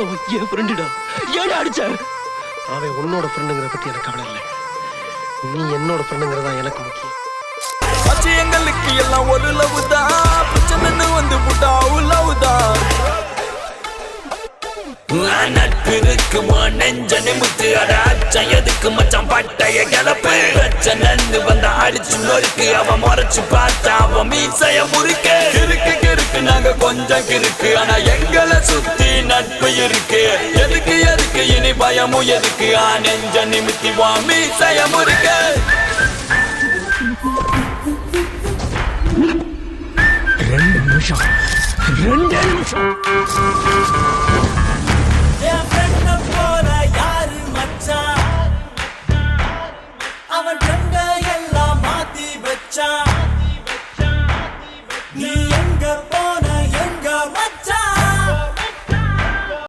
அவன் என் ஃப்ரெண்டுடா ஏன் அடிச்ச? அவன் உன்னோட ஃப்ரெண்டுங்கிற பத்தி எனக்கு கவலை இல்லை. நீ என்னோட ஃப்ரெண்டுங்கிறதா எனக்கு முக்கியம். எங்களுக்கு எல்லாம் ஒரு லவ் தான் பிரச்சனை வந்து புட்டா லவ் தான் நட்பு இருக்குமா நெஞ்ச நிமித்து அட அச்சம். எதுக்கு மச்சான் பட்டைய கிளப்பு பிரச்சனை வந்த அடிச்சு நொறுக்கு. அவன் முறைச்சு பார்த்தா அவன் மீசைய முறுக்க. நாங்க கொஞ்சம் கிறுக்கு. ஆனா எங்களை சுத்தி நட்பு இருக்கு. எதுக்கு எதுக்கு? இனி பயமும் எதுக்கு? ஆ நெஞ்ச நிமித்தி வாமி மீசைய முறுக்க ரெண்டு நிமிஷம். ரெண்டு நிமிஷம்.